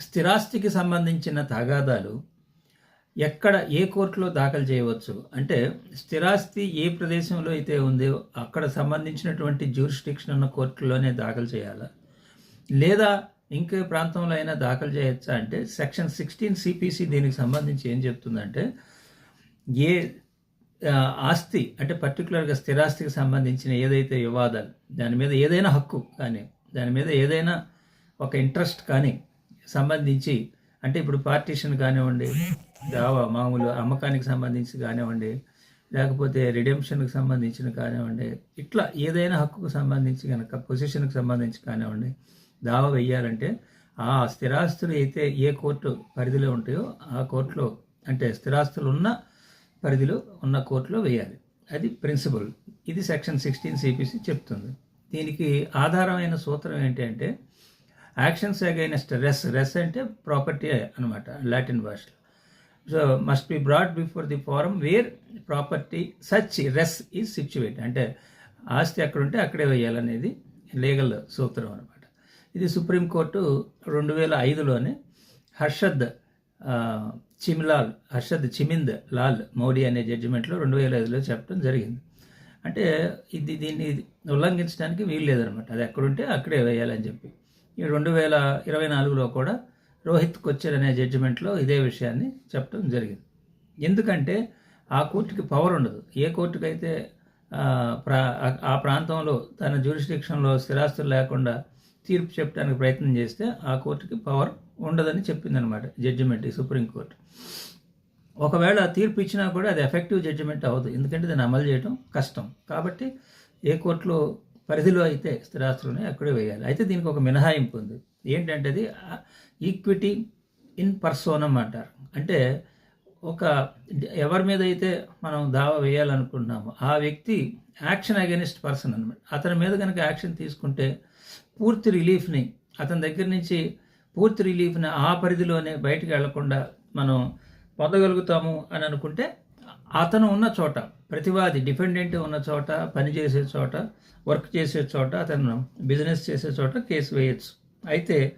స్థిరాస్తికి సంబంధించిన తగాదాలు ఎక్కడ ఏ కోర్టులో దాఖలు చేయవచ్చు? అంటే స్థిరాస్తి ఏ ప్రదేశంలో అయితే ఉందో అక్కడ సంబంధించినటువంటి జ్యూరిస్టిక్షన్ ఉన్న కోర్టులోనే దాఖలు చేయాలా? లేదా ఇంకే ప్రాంతంలో అయినా దాఖలు చేయొచ్చా? అంటే సెక్షన్ సిక్స్టీన్ సిపిసి దీనికి సంబంధించి ఏం చెప్తుందంటే ఏ ఆస్తి అంటే పర్టికులర్గా స్థిరాస్తికి సంబంధించిన ఏదైతే వివాదాలు దాని మీద ఏదైనా హక్కు కానీ దాని మీద ఏదైనా ఒక ఇంట్రెస్ట్ కానీ సంబంధించి అంటే ఇప్పుడు పార్టీషన్ కానివ్వండి దావా మామూలు అమ్మకానికి సంబంధించి కానివ్వండి లేకపోతే రిడెంప్షన్కి సంబంధించిన కానివ్వండి ఇట్లా ఏదైనా హక్కుకు సంబంధించి కనుక పొజిషన్కి సంబంధించి కానివ్వండి దావా వెయ్యాలంటే ఆ స్థిరాస్తులు అయితే ఏ కోర్టు పరిధిలో ఉంటాయో ఆ కోర్టులో అంటే స్థిరాస్తులు ఉన్న పరిధిలో ఉన్న కోర్టులో వేయాలి అది ప్రిన్సిపల్ ఇది సెక్షన్ సిక్స్టీన్ సిపిసి చెప్తుంది. దీనికి ఆధారమైన సూత్రం ఏంటి అంటే యాక్షన్స్ అగైనెస్ట్ రెస్ రెస్ అంటే ప్రాపర్టీ అనమాట లాటిన్ భాషలో. So must be brought before the forum where property such res is situate. అంటే ఆస్తి అక్కడ ఉంటే అక్కడే వేయాలనేది లీగల్ సూత్రం అనమాట ఇది సుప్రీంకోర్టు రెండు వేల ఐదులోనే హర్షద్ చిమిలాల్ హర్షద్ చిమింద్ లాల్ మౌడీ అనే జడ్జిమెంట్లో రెండు వేల ఐదులో చెప్పడం జరిగింది. అంటే ఇది దీన్ని ఉల్లంఘించడానికి వీలు లేదనమాట అది ఎక్కడుంటే అక్కడే వేయాలని చెప్పి. ఈ రెండు వేల ఇరవై నాలుగులో కూడా రోహిత్ కొచ్చర్ అనే జడ్జిమెంట్లో ఇదే విషయాన్ని చెప్పడం జరిగింది. ఎందుకంటే ఆ కోర్టుకి పవర్ ఉండదు. ఏ కోర్టుకైతే ఆ, ప్రా ఆ- ఆ ప్రాంతంలో తన జ్యూరిస్డిక్షన్లో స్థిరాస్తులు లేకుండా తీర్పు చెప్పడానికి ప్రయత్నం చేస్తే ఆ కోర్టుకి పవర్ ఉండదని చెప్పిందనమాట జడ్జిమెంట్ ఈ సుప్రీంకోర్టు ఒకవేళ తీర్పు ఇచ్చినా కూడా అది ఎఫెక్టివ్ జడ్జిమెంట్ అవ్వదు. ఎందుకంటే దాన్ని అమలు చేయడం కష్టం. కాబట్టి ఏ కోర్టులో పరిధిలో అయితే స్థిరాస్తులు ఉన్నాయో అక్కడే వేయాలి. అయితే దీనికి ఒక మినహాయింపు ఉంది. ఏంటంటే అది ఈక్విటీ ఇన్ పర్సోనం అంటారు. అంటే ఒక ఎవరి మీద అయితే మనం దావా వేయాలనుకుంటున్నామో ఆ వ్యక్తి యాక్షన్ అగెనిస్ట్ పర్సన్ అనమాట అతని మీద కనుక యాక్షన్ తీసుకుంటే పూర్తి రిలీఫ్ని అతని దగ్గర నుంచి పూర్తి రిలీఫ్ని ఆ పరిధిలోనే బయటికి వెళ్ళకుండా మనం పొందగలుగుతాము అని అనుకుంటే అతను ఉన్న చోట ప్రతివాది డిపెండెంట్ ఉన్న చోట పని చేసే చోట వర్క్ చేసే చోట అతను బిజినెస్ చేసే చోట కేసు వేయచ్చు. అయితే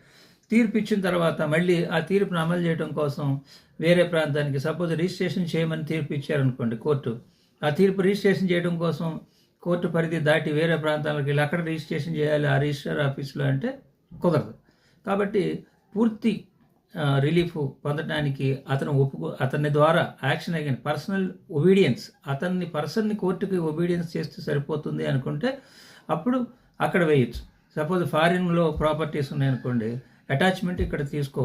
తీర్పు ఇచ్చిన తర్వాత మళ్ళీ ఆ తీర్పును అమలు చేయడం కోసం వేరే ప్రాంతానికి సపోజ్ రిజిస్ట్రేషన్ చేయమని తీర్పు ఇచ్చారనుకోండి కోర్టు. ఆ తీర్పు రిజిస్ట్రేషన్ చేయడం కోసం కోర్టు పరిధి దాటి వేరే ప్రాంతాలకు వెళ్ళి అక్కడ రిజిస్ట్రేషన్ చేయాలి ఆ రిజిస్టర్ ఆఫీస్లో అంటే కుదరదు. కాబట్టి పూర్తి రిలీఫ్ పొందడానికి అతను ఒప్పుకో అతని ద్వారా యాక్షన్ అయ్యాను పర్సనల్ ఒబీడియన్స్ అతన్ని పర్సన్ని కోర్టుకి ఒబీడియన్స్ చేస్తే సరిపోతుంది అనుకుంటే అప్పుడు అక్కడ వేయచ్చు. సపోజ్ ఫారిన్లో ప్రాపర్టీస్ ఉన్నాయనుకోండి అటాచ్మెంట్ ఇక్కడ తీసుకో